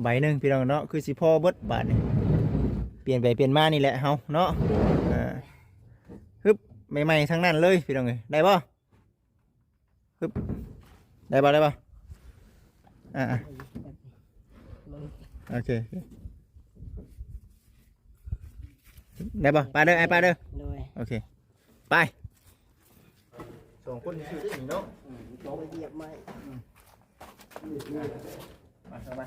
ใบหนึ่งพี่น้องเนาะคือสิพ่อเบิดบาทนี่เปลี่ยนไปเปลี่ยนมานี่แหละเฮาเนาะอ่าฮึบใหม่ๆทั้งนั้นเลยพี่น้องเอ้ยได้ป่ะฮึบได้ป่ะได้ป่ะอ่าอ่าโอเคโอเคได้ป่ะไปเด้อไอ้ไปเด้อโดยโอเคไปสองคนชื่อได้หนิเนาะลงไปเหยียบไม้มาเข้ามา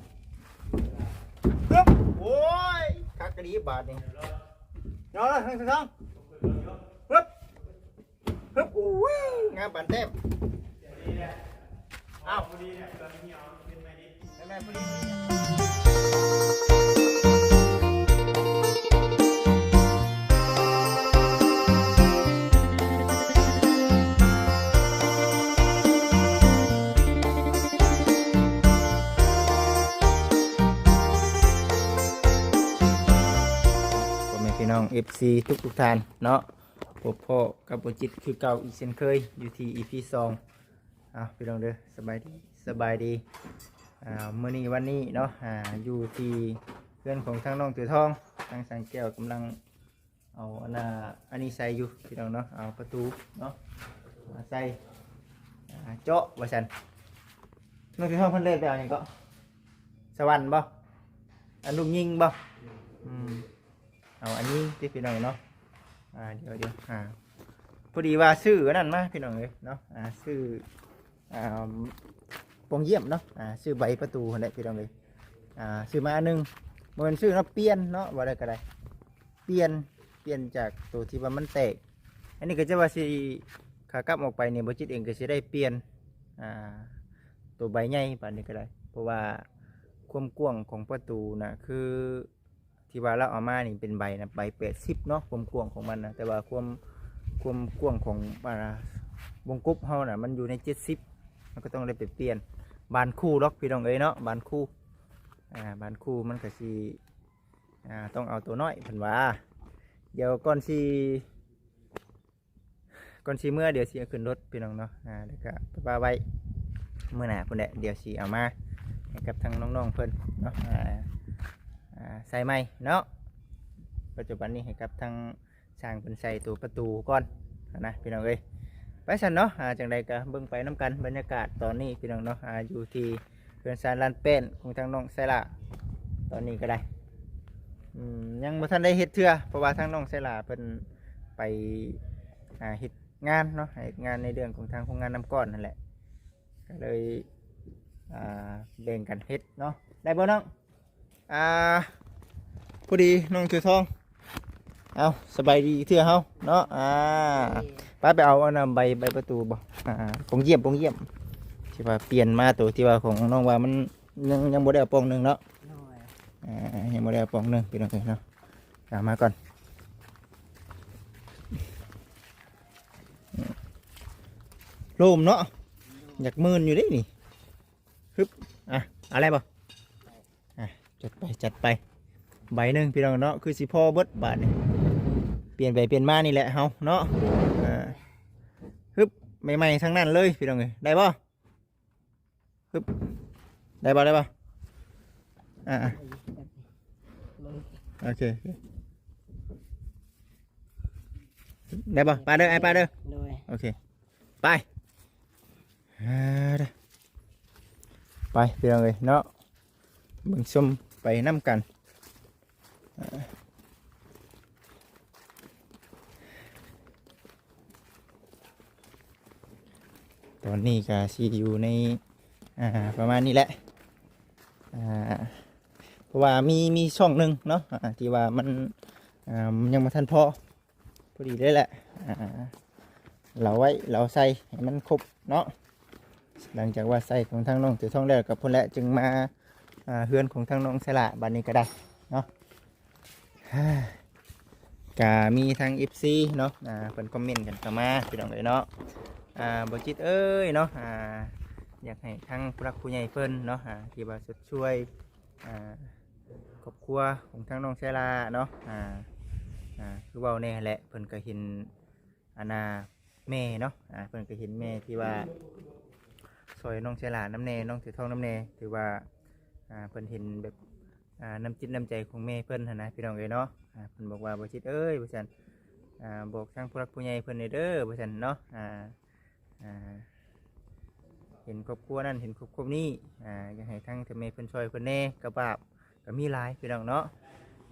ปึ๊บโอ้ยคักกระดีบาทนี่ยอเลยทั้งสองปึ๊บปึ๊บโอ้ยงามบานเต็มอ้าวพอดีเนี่ยตอนนี้เอาเป็นไงดีแม่พอดี แม่พี่น้อง FC ทุกทุกท่านเนาะพบพ่อกับโปรจิตคือเก่าอีกเช่นเคยอยู่ที่ EP สองอะพี่น้องเด้อสบายดีสบายดีอ่ามื้อนี้วันนี้เนาะอ่าอยู่ที่เพื่อนของทางน้องตือทองทางสังแก้วกำลังเอาอันน่ะอันนี้ใส่อยู่พี่น้องเนาะเอาประตูเนาะใส่เจาะว่าซั่นน้องตือทองเพิ่นเล่นไปเอาหยังก็สวรรค์บ่อันลูกยิงบ่อืม เอาอันนี้ที่พี่น้องเนาะอ่าเดี๋ยวเดี๋ยวอ่าพอดีว่าซื้อนั่นมาพี่น้องเลยเนาะอ่าซื้ออ่าปงเยี่ยมเนาะอ่าซื้อใบประตูนั่นแหละพี่น้องเลยอ่าซื้อมาอันหนึงมันซื้อเนาะเปลี่ยนเนาะว่าได้ก็ได้เปลี่ยนเปลี่ยนจากตัวที่ว่ามันแตก อันนี้ก็จะว่าสิขากลับออกไปเนี่ยบจิตเองก็สิได้เปลี่ยนอ่าตัวใบใหญ่ป่านนี้ก็ได้ เพราะว่าความกว้างของประตูนะคือ ที่ว่าเราเอามานี่เป็นใบนะใบแปดสิบเนาะความกว้างของมันนะแต่ว่าความความกว้างของอ่าวงกบเฮาน่ะมันอยู่ในเจ็ดสิบมันก็ต้องได้ไปเปลี่ยนบานคู่ล็อกพี่น้องเอ้ยเนาะบานคู่อ่าบานคู่มันก็สิอ่าต้องเอาตัวน้อยเพิ่นว่าเดี๋ยวก่อนสิก่อนสิเมื่อเดี๋ยวสิเอาขึ้นรถพี่น้องเนาะอ่าเดี๋ยวก็ไปปาไว้เมื่อหน้าพุ่นแหละเดี๋ยวสิเอามาให้กับทางน้องๆเพิ่นเนาะอ่า ใส่ไม้เนาะปัจจุบันนี้ให้กับทางช่างเป็นใส่ตัวประตูก่อนนะพี่น้องเอ้ยไปสันเนาะจังใดก็เบิ่งไปน้กันบรรยากาศตอนนี้พี่น้องเนาะอ่าอยู่ที่เพื่อนซานลานเป็นของทางน้องไซลาตอนนี้ก็ได้ยังบ่ทันได้เฮ็ดเทื่อเพราะว่าทางน้องไซลาเพิ่นไปเฮ็ดงานเนาะเฮ็ดงานในเรื่องของทางโครงงานน้ำก้อนนั่นแหละก็เลยแบ่งกันเฮ็ดเนาะได้บ่น้อง อ่าพอดีน้องถือทองเอาสบายดีเทื่อเฮาเนาะอ่าไปไปเอาอันนั้นใบใบประตูบ่อ่าปงเยี่ยมปงเยี่ยมที่ว่าเปลี่ยนมาตัวที่ว่าของน้องว่ามันยังยังบ่ได้เอาปองหนึ่งเนาะโดยอ่ายังบ่ได้เอาปองหนึ่งพี่น้องเอ้ยเนาะเอามาก่อนโลมเนาะอยากมื่นอยู่เดินี่ฮึบอะอะไรบ่ จัดไปจัดไป ใบหนึ่งพี่น้องเนาะคือสิพ่อเบิดบาทนี่เปลี่ยนไปเปลี่ยนมานี่แหละเฮาเนาะอ่าฮึบใหม่ๆทั้งนั้นเลยพี่น้องเอ้ยได้ป่ะฮึบได้ป่ะได้ป่ะอ่าอ่าลงโอเคโอเคได้ป่ะไปเด้อไอ้ไปเด้อโดยโอเคไปอ่าเด้อไปพี่น้องเอ้ยเนาะเบิ่งชม ไปน้ำกัน ตอนนี้ก็ซีอยู่ในประมาณนี้แหละเพราะว่ามีมีช่องหนึ่งเนาะที่ว่ามันยังมาทันพอพอดีเลยแหละเราไว้เราใส่ให้มันครบเนาะหลังจากว่าใส่ของทางน้องถือท่องแล้วกับพ่นแหละจึงมา เฮือนของทางน้องสละบัดนี้ก็ได้เนาะฮ่ากามีทาง FC เนาะอ่าเพิ่นคอมเมนต์กันเข้ามาพี่น้องเอ้ยเนาะอ่าบ่จิตเอ้ยเนาะอ่าอยากให้ทางผู้รักผู้ใหญ่เพิ่นเนาะอ่าที่ว่าช่วยอ่าครอบครัวของทางน้องเชลาเนาะอ่าอ่าคือเว้าแน่แหละเพิ่นก็เห็นอานาแม่เนาะอ่าเพิ่นก็เห็นแม่ที่ว่าซอยน้องเชลาน้ำแน่น้องถือทองน้ำแน่ถือว่า อ่าเพิ่นเห็นแบบอ่าน้ำจิตน้ำใจของแม่เพิ่นหั้นนะพี่น้องเอ้ยเนาะอ่าเพิ่นบอกว่าบ่จิตเอ้ยบ่ซั่นอ่าบอกทางผู้รักผู้ใหญ่เพิ่นนี่เด้อบ่ซั่นเนาะอ่าอ่าเห็นครอบครัวนั้นเห็นครอบครัวนี้อ่าอยากให้ทางทางแม่เพิ่นช่วยเพิ่นแน่กระบาบก็มีหลายพี่น้องเนาะ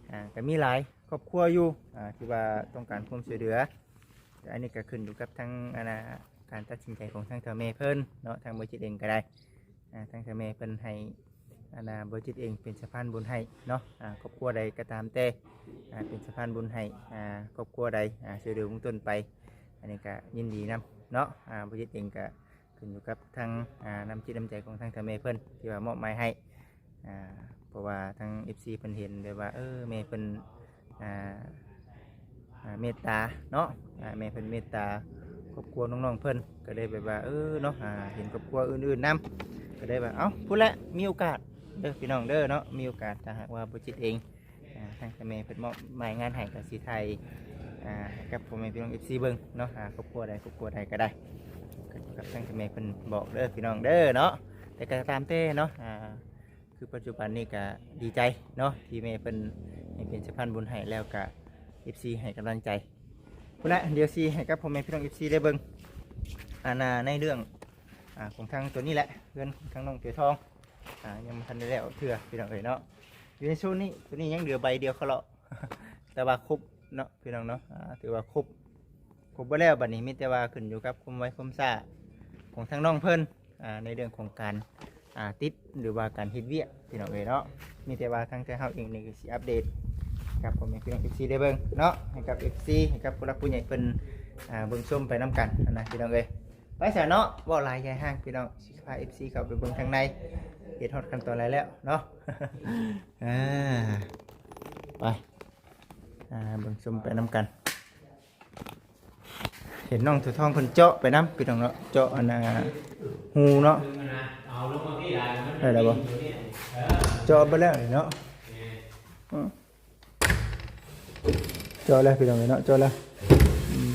อ่าก็มีหลายครอบครัวอยู่อ่าที่ว่าต้องการความช่วยเหลือแต่อันนี้ก็ขึ้นอยู่กับทางอันน่ะการตัดสินใจของทางเธอแม่เพิ่นเนาะทางบ่จิตเองก็ได้อ่าทางเธอแม่เพิ่นให้ อานาบริจิตเองเป็นสะพานบุญให้เนาะอ่าครอบครัวใดก็ตามแต่อ่าเป็นสะพานบุญให้อ่าครอบครัวใดอ่าช่วยเหลือเบื้องต้นไป อันนี้ก็ยินดีนํเนาะอ่าบริจิตเองก็ขึ้นอยู่กับทางอ่าน้ำจิตน้ำใจของทางทางเมเพิ่นที่ว่ามอบหมายให้อ่าเพราะว่าทาง FC เพิ่นเห็นเลยว่าเออเมเพิ่นอ่าอ่าเมตตาเนาะอ่าเมเพิ่นเมตตาครอบครัวน้องๆเพิ่นก็เลยแบบว่าเออเนาะอ่าเห็นครอบครัวอื่นๆนํก็ได้แบบเอ้าพูดละมีโอกาส เด้อพี่น้องเด้อเนาะมีโอกาสถ้าหากว่าบุจิตเองอ่าทางแม่เพิ่นมอบหมายงานให้กับสีไทยอ่าให้กับพ่อแม่พี่น้อง FC เบิ่งเนาะอ่าครอบครัวใดครอบครัวใดก็ได้กับทางแม่เพิ่นบอกเด้อพี่น้องเด้อเนาะแต่ก็ตามเต้เนาะอ่าคือปัจจุบันนี้ก็ดีใจเนาะที่แม่เพิ่นให้เป็นสะพานบุญให้แล้วก็ FC ให้กำลังใจพุ่นละเดี๋ยวซีให้กับพ่อแม่พี่น้อง FC ได้เบิ่งอานาในเรื่องอ่าของทางตัวนี้แหละเพื่อนของทางน้องเตียทอง อ่ายังไม่ทันได้แล้วเถื่อพี่น้องเอ๋ยเนาะอยู่ในช่วงนี้ตัวนี้ยังเหลือใบเดียวเขาเลาะ แต่ว่าครบเนาะพี่น้องเนาะอ่าถือว่าครบครบไปแล้วบัดนี้มีแต่ว่าขึ้นอยู่กับคุมไว้คุมซ่าของทางน้องเพิ่นอ่าในเรื่องของการอ่าติดหรือว่าการเฮ็ดเวียกพี่น้องเอ๋ยเนาะมีแต่ว่าทางใจเฮาเองนี่ก็สิอัปเดตกับพ่อแม่พี่น้อง FC ได้เบิ่งเนาะให้กับ FC ให้กับผู้รักผู้ใหญ่เพิ่นอ่าเบิ่งชมไปนํกันนะพี่น้องเอ้ยไปซะเนาะเว้าหลายใหญ่ห้างพี่น้องสิพา FC เข้าไปเบิ่งข้างใน เห็ดฮอดขั้นตอนอะไรแล้วเนาะอ่าไปอ่าเบิ่งชมไปน้ำกัน เห็นน้องถือทองคนเจาะไปน้ำพี่น้องเนาะเจาะอันน่ะหูเนาะได้แล้วบ่เจาะไปแล้วนี่เนาะอืมเจาะแล้วพี่น้องเนาะเจาะแล้วอืม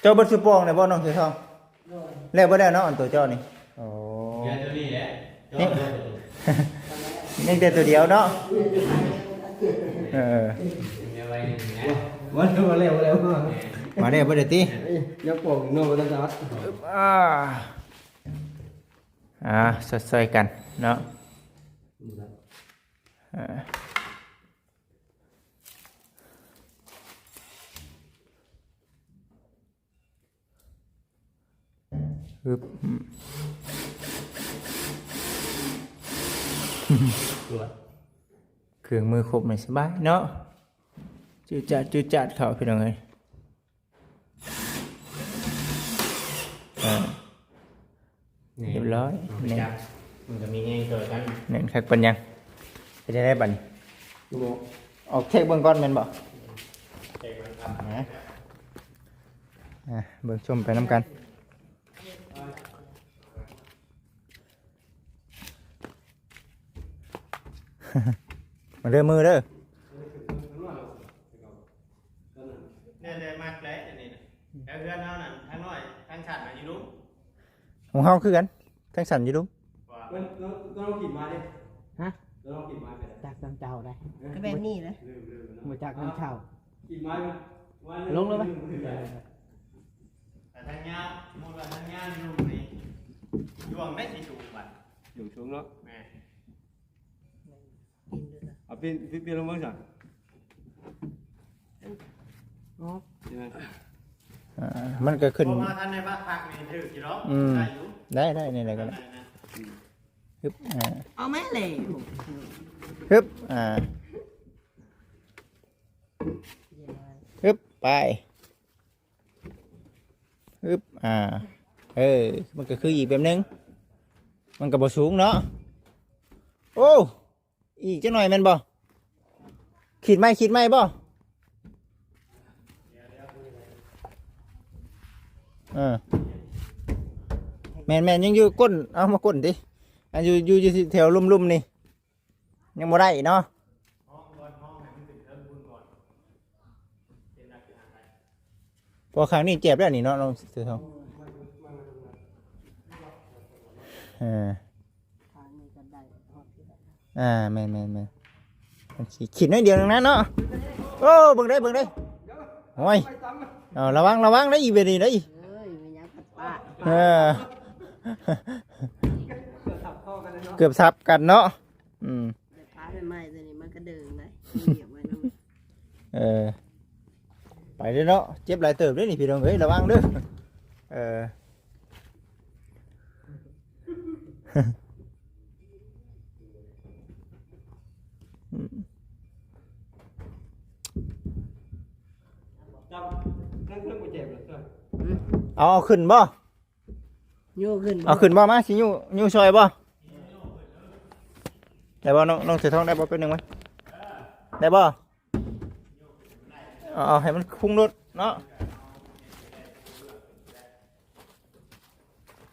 เจาะเบดสุปองเลยบ่น้องถือทองแล้วบ่ได้เนาะอันตัวเจ้านี่โอ้ เดี๋ยวตัวนี้ แหละนี่แต่ตัวเดียวเนาะเออเดี๋ยวไว้หนึ่งนะวันมาแล้วมาแล้วมามาได้บ่ได้ติยักปอกโน่นแล้วจ้ะอ่าอ่าสดๆกันเนาะอ่าฮึบอืม ตัว เครื่องมือครบไม่สบายเนาะจืดจัดจืดจัดเขาพี่น้องเอ้ยเรียบร้อยมันจะมันจะมีเองเกิดกันเน้นคักปัญญังไปได้ได้บันโออกเทคเบิ่งก่อนแม่นบ่เด็กมันครับนะอะเบิ่งชมไปน้ำกัน มาเริ่มมือเด้อเนี่ยเลยมากเลยอันนี้นะแล้วเพื่อนเท่านั้นทั้งน้อยทั้งฉันมาอยู่นู้นของเฮาคือกันทั้งสันอยู่ดุมว่าเราเราเรากินมาดิฮะเราลองกินมาไปจากน้ำเจ้าได้ก็แบบนี้เลยลืมลืมมาจากน้ำเจ้ากินมาไหมลงเลยไหมแต่ทั้งยาวมูลว่าทั้งยาวอยู่นี่ดวงได้สิถูกบัดอยู่ช่วงเนาะแม่ เอาเป็นเป็นเป็นลงมาสั่งอ๋อใช่ไหมอ่ามันก็ขึ้น เพราะว่าท่านในบ้านพักนี่ถือกี่รอบอืม ได้อยู่ได้ได้นี่แหละก็ได้ฮึบอ่าเอาแม่เลยฮึบอ่าฮึบไปฮึบอ่าเออมันก็คืออีกแบบนึง มันมันก็บ่สูงเนาะโอ้อีกจังหน่อยแม่นบ่ ขีดไหมขีดไหมบ่เออแม่นแม่นยังอยู่ก้นเอามาก้นดิอันอยู่อยู่อยู่แถวลุ่มๆนี่ ยังบ่ได้เนาะห้องก่อนห้องให้มันถึงเริ่มบุญก่อนเป็นนักงานไปพอครั้งนี้เจ็บแล้วนี่เนาะน้องเสือทองเออทางนี้ก็ได้ทอดที่ได้อ่าแม่นแม่นแม่นมันสิ ขีดน้อยเดียวนึงนะเนาะโอ้เบิ่งได้เบิ่งได้โอ้ยเอาระวังระวังได้อีเวดีได้อีเอ้ยไม่ยังกัดป้าเออเกือบทับกันเนาะอืมแต่ป้าใหม่ๆตัวนี้มันก็เดินได้เหยียบไว้น้เออไปเด้อเนาะเจ็บหลายเติบเด้อนี่พี่น้องเอ้ยระวังเด้อเออ จำนั่งเครื่องกูเจ็บ เลยใช่ไหมเอาเอาขึ้นบ่ำโยกขึ้นเอาขึ้นบ่มาสิยูยูซอยบ่ได้บ่น้องน้องเสือทองได้บ่เป็นหนึ่งไหมได้บ่เอาเอาให้มันคุ้งรถเนาะ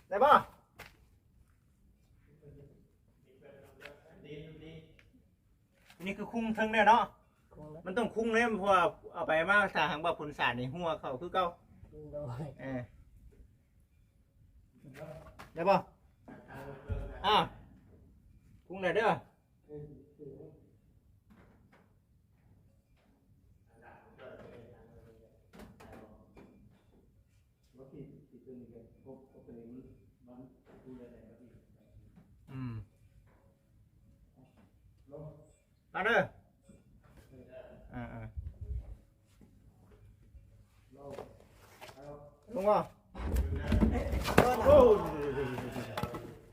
ได้บ่นี่คือคุ้งถึงแล้วเนาะมันต้องคุ้งเลยเพราะว่าเอาไปมาสาหังบ่ผลสารในหัวเขาคือเก่า โดยเออได้ป่ะอ้าวพุ่งไหนเด้ออืมมาเด้ออ่าอ่า ลงว่าโอ้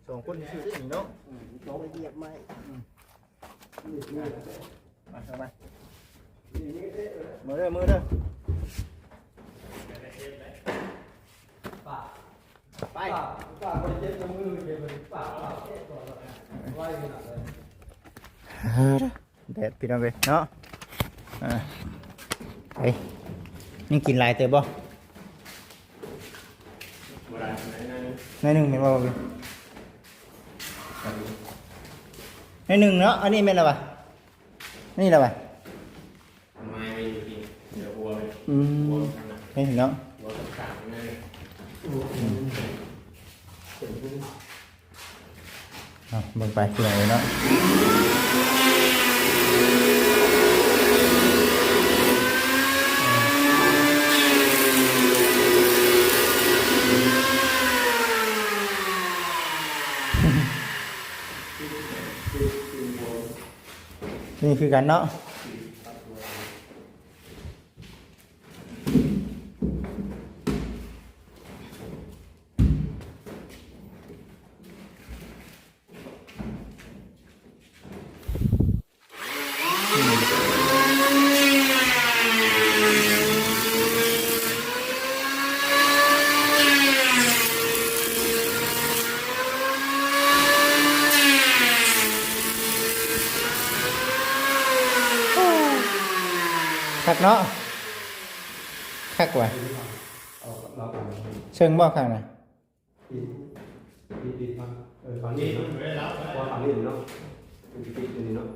สองคนชื่อนี่เนาะไปเห ยียบไม้มาเข้ามามือเด้อมือเด้อไปป้าไปเจ็บจมือเจ็บเลยป้าป้าเจ็บก่อนเลยไว้ขนาดเลยแดดพี่งเลยเนาะอ่าไปยังกินว่าณไหนนั่นในหนึ่งเป็นบ่บ่ในหนึ่งเนาะ อันนี้เป็นอะไรวะนี่อะไรวะไม้ไปอยู่ที่เดี๋ยวหัวไปอืมข้างหน้นเนาะหัวต่างๆนั่นเอาเบิ่งไปพี่น้องเลยเนาะ คือกันเนาะ เนาะคักว่ะเอาเราไปเชิงบ่ข้างน่ะปิดปิดปิดมาเออฝั่งนี้เนาะพอฝั่งนี้เนาะปิดปิดตรงนี้เนาะ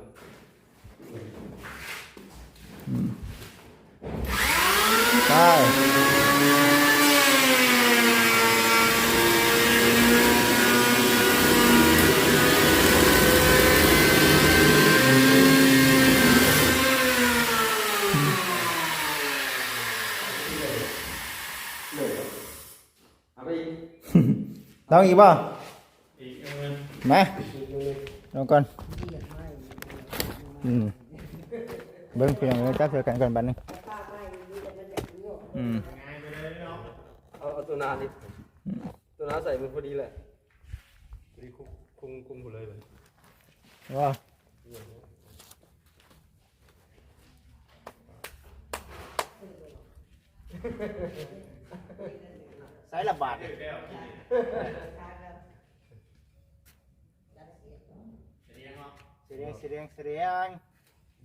ได้ ลองอีกบ่อีกเงินมาลองก่อนเหยียบไม้อืมเบิ้งเพียงเลยจับเสือกันก่อนบัดหนึงป้าไม้นี่จะมันอยากโยกอืมง่ายไปเลยเนาะเอาเอาตัวนาดิตัวนาใส่มันพอดีแหละพอดีคุมคุมคุมหมดเลยเลยว่า ใส่ละบาทสีแดงสีแดงสีแดง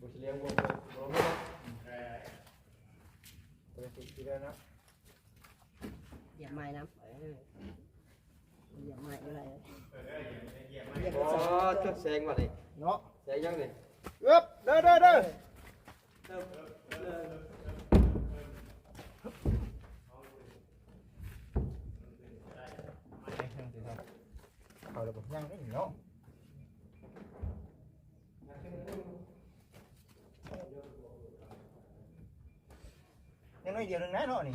บุษเลี้ยงบ่บ่บ่บ่ปกติสีแดงเนาะเหยียบไม้น้ำเออเหยียบไม้อะไรอ๋อชุดแสงว่ะนี่เนาะแสงยังนี่เอ๊บเด้อเด้อเด้อ เอาละบ่ยังได้เนาะยังน้อยเดียวหนึงนะเนาะนี่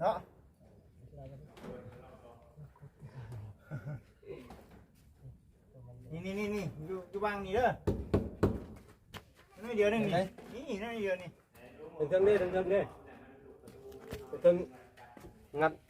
เนาะนี่นี่นี่นี่อยู่อยู่บางนี่เด้อนี่เดียวหนึงนี่นี่นี่เดียวนี่ถึงเทิงนี่ถึงเทิงนี่ถึงงัดเอาไม้งัดกันดูถึงยกกันดูเจ็บบ่ถึงปึ๊บอ่าเจ็บเนาะถึงเทิงเนาะเจ็บเนี่ยนี่เดียวหนึงนี่นะโอ้นี่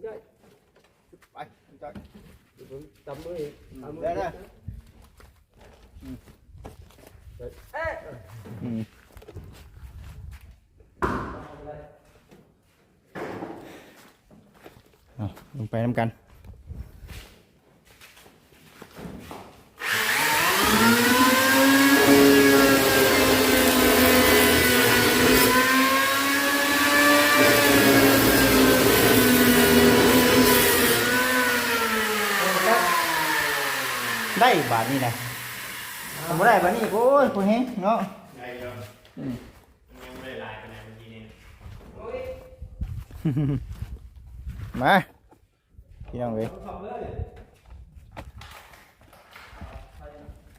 าะงามมาเนาะงามมางามงาม ถึงดินมันมีน้ำอีกบ่ โอ้ย เพื่อน ถูกไหม ได้ ไปจอย ผมจำมือจำมือ ได้ได้ อืมเอาลงไปน้ำกัน ได้บาทนี่นะทำไม่ได้บาทนี่โอ้ยพอแห้งเนาะได้เยอะอืมมันยังไม่ได้ลายไปไหนเมื่อกี้นี่มาพี่น้องเว้ย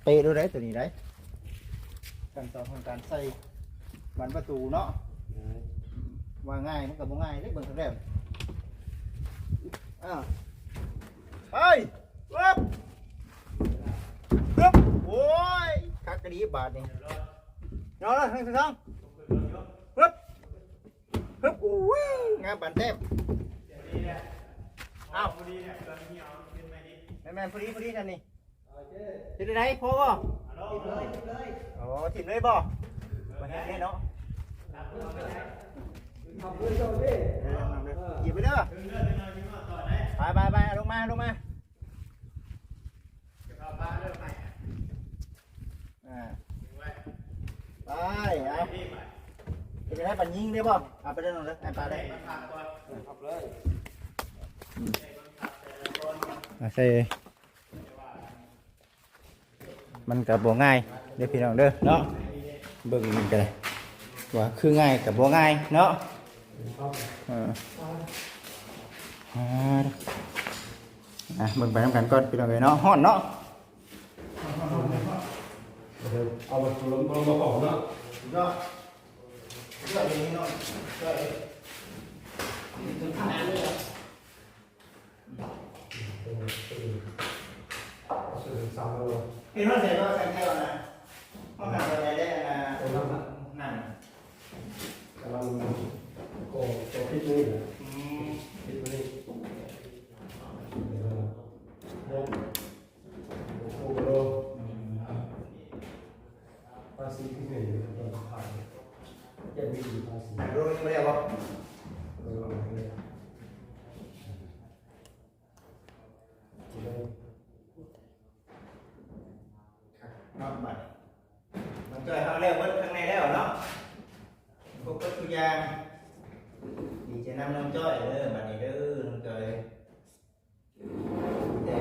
เตะดูได้ตัวนี้ได้ขั้นตอนของการใส่บันประตูเนาะว่าง่ายมันก็บ่ง่ายเด้เบิ่งครั้งแรกอ้าวไปปึ๊บปึ๊บ โอ้ยคักกระดีบาทนี่เนาะทั้งสองปึ๊บปึ๊บอุ้ยงามปานเทพอ้าวพอดีเนี่ยตอนนี้เอาขึ้นมาดิแม่แม่พอดีพอดีท่านนี่จะได้ไหนพอบ่ฮัลโหลอ๋อถิ่มเลยบ่มาเฮ็ดเนี่ยเนาะทำด้วยเจ้าเด้เออเอาเลยหยิบไปเด้อไปหน่อยพี่มาต่อไปไปไปลงมาลงมา เดี๋ยวเอาบ้านเริ่มใหม่อะ อ่า ถึงไว้ ไปเอา รีบไป จะได้ปันยิงได้บ่เอาไปเด้อน้องเด้อไอ้ปลาได้มันขาดก่อนขับเลยอ่าใส่มันก็บ่ง่ายเด้อพี่น้องเด้อเนาะเบิ่งมันก็ได้ว่าคือง่ายกับบ่ง่ายเนาะเอออ่าอะเบิ่งไปนำกันก่อนพี่น้องเอ้ยเนาะฮ้อนเนาะเอาไปลงลงมาของเนาะ อดยอดนี้เนาะยอดสามโลเห็นว่าเสร็จแล้วแซงแค่วันนะห้องน้ำอะไรได้นะนั่น กำลังโอ้โหพิษนี่ อืม พิษนี่โอ้โหโลภาษีพิเศษต้องผ่านยังมีภาษี รู้ไม่ได้บ่ เออเนี่ย นอนบัดมันเจอเขาเรียกว่าข้างในแล้วเนาะ พวกก็ทุกอย่างดีจะนำน้องจ้อยเด้อบัดนี้เด้อน้องจ้อยแต่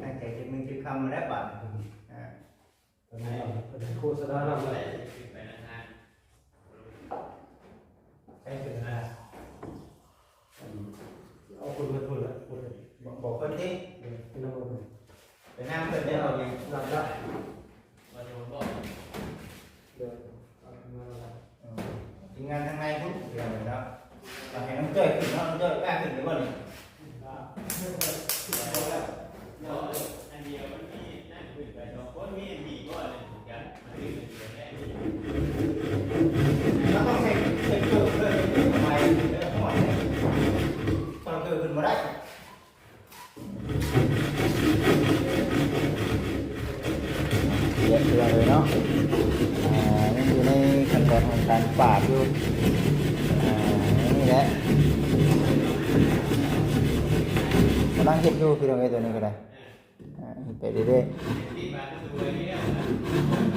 ตั้งใจจะมึงจะคำมา งานทางในพุทธเดียวนะครับเราเห็นน้องเจ้ยขึ้นน้องเจ้ยกล้ขึ้นหรือเปล่านี่อันเดียวมันมีนั่นขึ้นไปสองคนมี ไปเรื่อยๆที่มาตัวนี้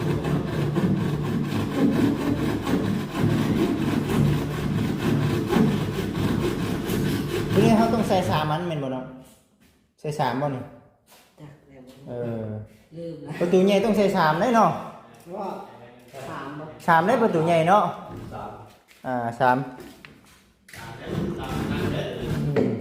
ทีนี้เขาต้องใส่สามมันเป็นบ่เนาะใส่สามบ่นี่จ้ะแล้วเออลืมแล้วประตูใหญ่ต้องใส่สามได้เนาะว่าถามบ่สามได้ประตูใหญ่เนาะสามอ่าสามอืม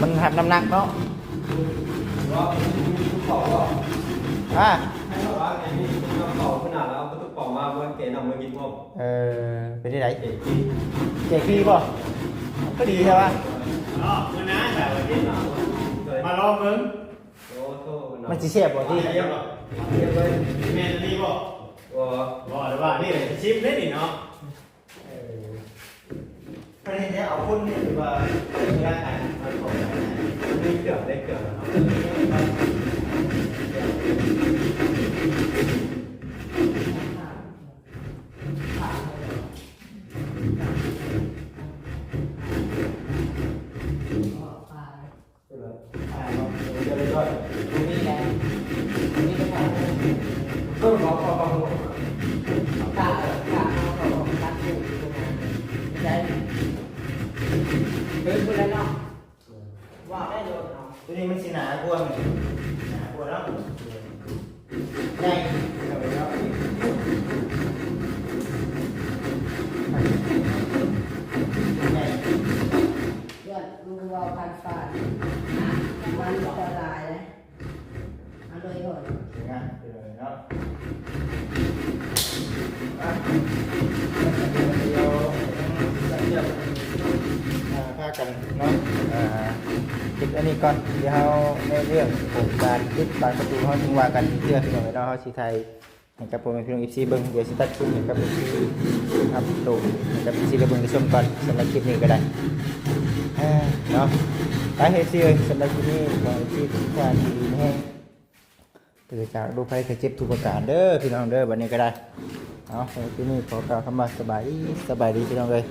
มันหักน้ำหนักเนาะว่าทุกเป่าก็ อ่าให้เขาว่าไอ้นี่ทุกเป่าขนาดแล้วทุกเป่ามาเมื่อเกนำมากินพวกเออเป็นที่ไหนเด็กที่เจ๊ขี้บ่ก็ดีใช่ปะอ๋อมันนะแบบว่าที่เคยมาลองมึงโอ้โหมันจะเสียบบ่ที่เยอะเยอะเลยแม่จะนี่บอกว่าบอกเลยว่านี่เลยชิมได้ดิเนาะ ประเด็นเนี้ยเอาคนนี่ถือว่าเป็นร่างกายมันของนี่เกือบได้เกือบป เพื่อนรู้ว่าพันฝาดมันจะลายเลยเอาเลยก่อนสวยงานเดี๋ยวเดี๋ยวอ่าพากันเนาะคิดอันนี้ก่อนเดี๋ยวเราในเรื่องของการติดบานประตูเขาจึงว่ากันเพื่อพี่หน้องเนาเขาสิไทยให้กับผมเป็นพี่น้องอีซีเบิ้งเดี๋ยวสิตัดคลิปให้กับอีซีอัพโหลดให้กับอีซีเบิ้งได้ชมก่อนสำหรับคลิปนี้ก็ได้ อ่าเนาะไปเฮซี่เลยสำหรับที่นี่ขอให้ที่ทุกท่านดีๆแห้งเกิดจากโรคภัยไข้เจ็บทุกประการเด้อพี่น้องเด้อบันนี้ก็ได้เอาะที่นี่ขอกล่าวคำว่าสบายดีสบายดีพี่น้องเลย